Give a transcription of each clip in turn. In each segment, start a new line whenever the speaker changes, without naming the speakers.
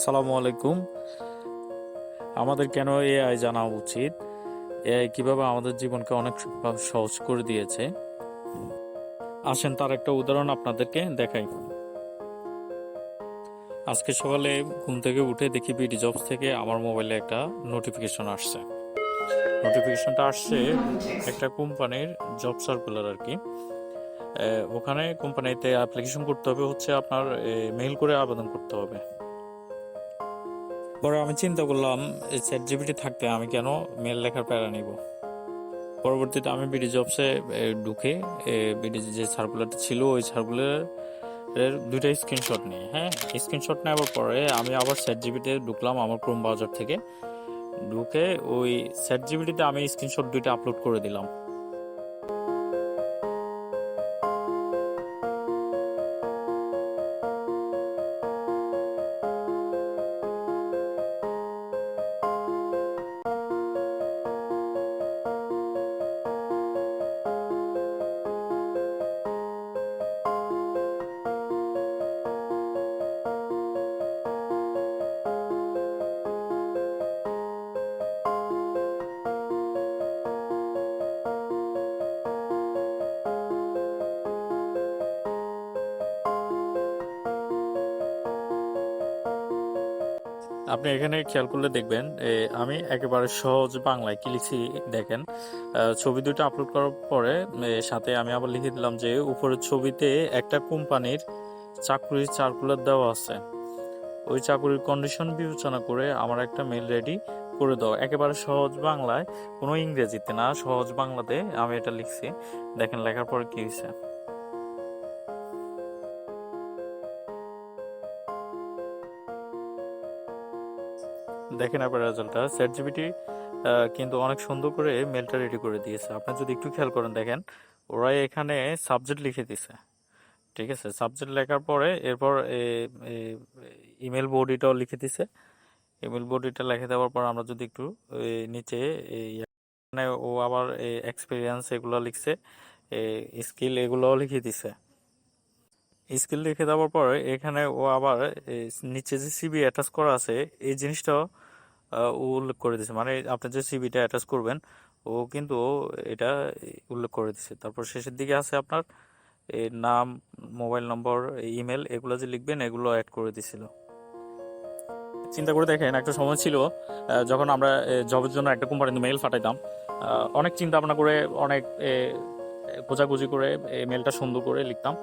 সালামু আলাইকুম। আমাদের কেন এআই জানা উচিত? এআই কীভাবে আমাদের জীবনকে অনেক সহজ করে দিয়েছে? আসেন তার একটা উদাহরণ আপনাদেরকে দেখাই। আজকে সকালে ঘুম থেকে উঠে দেখি বিডি জবস থেকে আমার মোবাইলে একটা নোটিফিকেশন আসছে। নোটিফিকেশনটা আসছে একটা কোম্পানির জব সার্কুলার আর কি। ওখানে কোম্পানিতে অ্যাপ্লিকেশন করতে হবে, হচ্ছে আপনার মেইল করে আবেদন করতে হবে। পরে আমি চিন্তা করলাম চ্যাট জিপিটি থাকতে আমি কেন মেল লেখার প্যারা নিব? পরবর্তীতে আমি বিডি জবসে ঢুকে বিডি যে সার্কুলারটা ছিল, ওই সার্কুলার এর দুইটা স্ক্রিনশট নিই হ্যাঁ? স্ক্রিনশট নেওয়ার পরে আমি আবার চ্যাট জিপিতে ঢুকলাম আমার ক্রোম বাজার থেকে। ঢুকে ওই চ্যাট জিপিটিতে আমি স্ক্রিনশট দুইটা আপলোড করে দিলাম। আপনি এখানে খেয়াল করলে দেখবেন আমি একেবারে সহজ বাংলায় কি লিখছি দেখেন ছবি দুটো আপলোড করার পরে সাথে আমি আবার লিখে দিলাম যে উপরের ছবিতে একটা কোম্পানির চাকরির সার্কুলার দেওয়া আছে। ওই চাকরির কন্ডিশন বিবেচনা করে আমার একটা মেল রেডি করে দাও। একেবারে সহজ বাংলায়, কোনো ইংরেজিতে না, সহজ বাংলাতে আমি এটা লিখছি। দেখেন লেখার পরে কি হয়েছে? দেখেন আপনার রেজাল্টটা চ্যাট জিবিটি কিন্তু অনেক সুন্দর করে মেলটা রেডি করে দিয়েছে। আপনি যদি একটু খেয়াল করেন, দেখেন ওরা এখানে সাবজেক্ট লিখে দিছে। ঠিক আছে? সাবজেক্ট লেখার পরে এরপর ইমেল বডিটাও লিখে দিছে। ইমেল বডিটা লিখে দেওয়ার পর আমরা যদি একটু নিচে এখানে ও আবার এক্সপিরিয়েন্স এগুলো লিখছে স্কিল এগুলোও লিখে দিছে। স্কিল লিখে দেওয়ার পরে এখানে ও আবার নিচে যে সিবি অ্যাটাচ করা আছে, এই জিনিসটাও উল্লেখ করে দিছে। মানে আপনি যে সিবিটা অ্যাটাচ করবেন ও কিন্তু এটা উল্লেখ করে দিছে। তারপর শেষের দিকে আছে আপনার এই নাম মোবাইল নম্বর ইমেল এগুলো যে লিখবেন এগুলো অ্যাড করে দিছিল। চিন্তা করে দেখেন একটা সময় ছিল যখন আমরা জবের জন্য একটা কোম্পানিতে মেইল আহ, অনেক চিন্তা ভাবনা করে অনেক খোঁজাখুঁজি করে মেলটা সুন্দর করে লিখতাম।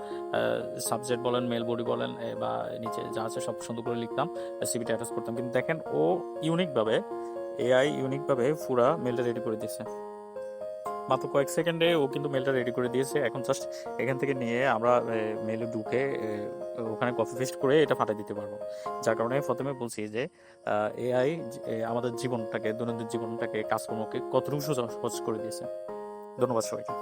সাবজেক্ট বলেন মেল বডি বলেন বা নিচে যা আছে সব সুন্দর করে লিখতাম সিবিটা অ্যাটাচ করতাম। কিন্তু দেখেন, ও ইউনিকভাবে এআই ইউনিকভাবে পুরা মেলটা রেডি করে দিয়েছে। মাত্র কয়েক সেকেন্ডে ও কিন্তু মেলটা রেডি করে দিয়েছে। এখন জাস্ট এখান থেকে নিয়ে আমরা মেলে ঢুকে ওখানে কপি পেস্ট করে এটা পাঠিয়ে দিতে পারব। যার কারণে প্রথমে বলছি যে এআই আমাদের জীবনটাকে, দৈনন্দিন জীবনটাকে, কাজকর্মকে কতটুকু সহজ করে দিয়েছে। ধন্যবাদ সবাইকে।